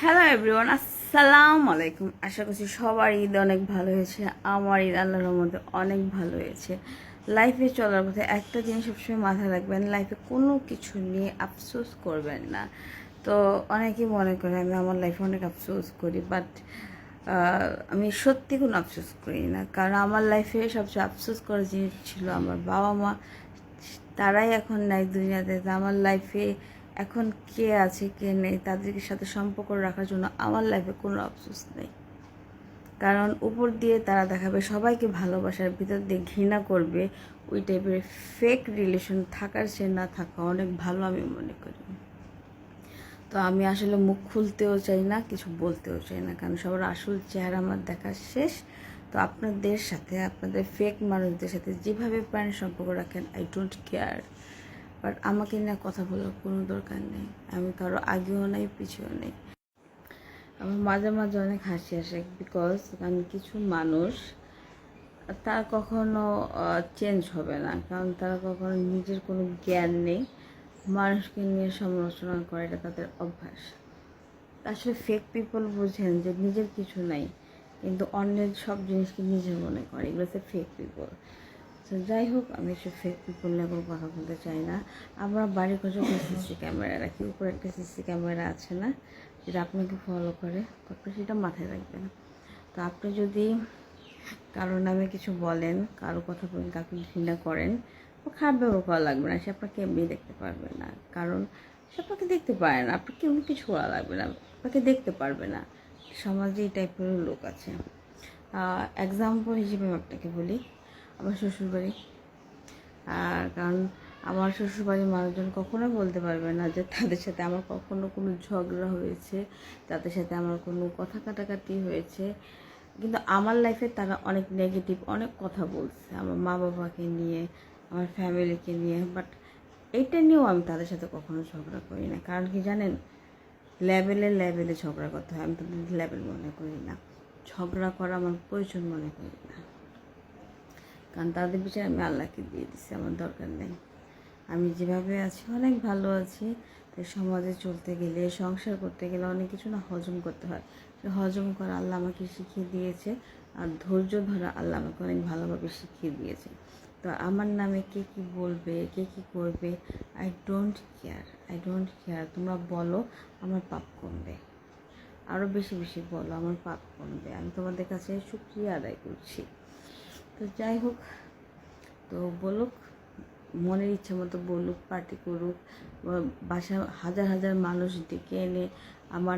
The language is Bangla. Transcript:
হ্যালো এভরিওয়ান আসসালামু আলাইকুম আশা করছি সবার ঈদ অনেক ভালো হয়েছে। আমার ঈদ আল্লাহর মধ্যে অনেক ভালো হয়েছে। লাইফে চলার পথে একটা জিনিস সবসময় মাথায় রাখবেন লাইফে কোনো কিছু নিয়ে আফসোস করবেন না। তো অনেকেই মনে করে আমি আমার লাইফে অনেক আফসোস করি বাট আমি সত্যি কোনো আফসোস করি না। কারণ আমার লাইফে সবচেয়ে আফসোস করার জিনিস ছিল আমার বাবা মা তারাই এখন নাই দুনিয়াতে। আমার লাইফে এখন কে আছে, কে নেই, তাদেরকে সাথে সম্পর্ক রাখার জন্য আমার লাইফে কোনো আফসোস নেই। কারণ উপর দিয়ে তারা দেখাবে, সবাইকে ভালোবাসার ভিতর দিয়ে ঘৃণা করবে, ওই টাইপের ফেক রিলেশন থাকার সে না থাকা অনেক ভালো আমি মনে করি। তো আমি আসলে মুখ খুলতেও চাই না, কিছু বলতেও চাই না, কারণ সবার আসল চেহারা আমার দেখা শেষ। তো আপনাদের সাথে, আপনাদের ফেক মানুষদের সাথে যেভাবে প্রাণ সম্পর্ক রাখেন আই ডোন্ট কেয়ার বাট আমাকে নিয়ে কথা বলার কোনো দরকার নেই। আমি কারও আগেও নেই পিছিয়েও নেই। আমার মাঝে মাঝে অনেক হাসি আসে বিকজ কারণ কিছু মানুষ, তারা কখনো চেঞ্জ হবে না। কারণ তারা কখনো নিজের কোনো জ্ঞান নেই। মানুষকে নিয়ে সমালোচনা করে, এটা তাদের অভ্যাস। আসলে ফেক পিপল বোঝেন যে নিজের কিছু নাই, কিন্তু অন্যের সব জিনিসকে নিজের মনে করে। এগুলো হচ্ছে ফেক পিপল তো যাই হোক, আমি এসব ফেক পিপল কোনো কথা বলতে চাই না। আমরা বাড়ির কাছে সিসি ক্যামেরা রাখি, উপরে একটা সিসি ক্যামেরা আছে না, যেটা আপনাকে ফলো করে আপনি সেটা মাথায় রাখবেন। তো আপনি যদি কারোর নামে কিছু বলেন, কারও কথা বলেন, কাউকে ঘৃণা করেন ও খারাপ ব্যবহার করা লাগবে না, সে আপনাকে এমনি দেখতে পারবে না। কারণ সে আপনাকে দেখতে পারে না, আপনাকে এমনি কিছু করা লাগবে না, আপনাকে দেখতে পারবে না। সমাজে এই টাইপের লোক আছে। এক্সাম্পল হিসেবে আমি আপনাকে বলি আমার শ্বশুরবাড়ি। আর কারণ আমার শ্বশুরবাড়ির মানুষজন কখনো বলতে পারবে না যে তাদের সাথে আমার কখনো কোনো ঝগড়া হয়েছে, তাদের সাথে আমার কোনো কথা কাটাকাটি হয়েছে। কিন্তু আমার লাইফে তারা অনেক নেগেটিভ অনেক কথা বলছে আমার মা বাবাকে নিয়ে, আমার ফ্যামিলিকে নিয়ে। বাট এইটা নিয়েও আমি তাদের সাথে কখনো ঝগড়া করি না। কারণ কি জানেন? লেভেলে লেভেলে ঝগড়া করতে হয়। আমি তাদের লেভেল মনে করি না। ঝগড়া করা আমার প্রয়োজন মনে করি না। কারণ তাদের বিষয়ে আমি আল্লাহকে দিয়ে দিচ্ছি আমার দরকার নেই। আমি যেভাবে আছি, অনেক ভালো আছি। তাই সমাজে চলতে গেলে, সংসার করতে গেলে অনেক কিছু না হজম করতে হয়। সে হজম করা আল্লাহ আমাকে শিখিয়ে দিয়েছে, আর ধৈর্য ধরা আল্লাহ আমাকে অনেক ভালোভাবে শিখিয়ে দিয়েছে। তো আমার নামে কে কী বলবে, কে কী করবে I don't care I don't care তোমরা বলো, আমার পাপ কমবে। আরও বেশি বেশি বলো, আমার পাপ কমবে। আমি তোমাদের কাছে সুক্রিয়া আদায় করছি। তো যাই হোক, তো বলুক, মনের ইচ্ছে মতো বলুক পার্টি করুক বাসা হাজার হাজার মানুষ ডেকে এনে আমার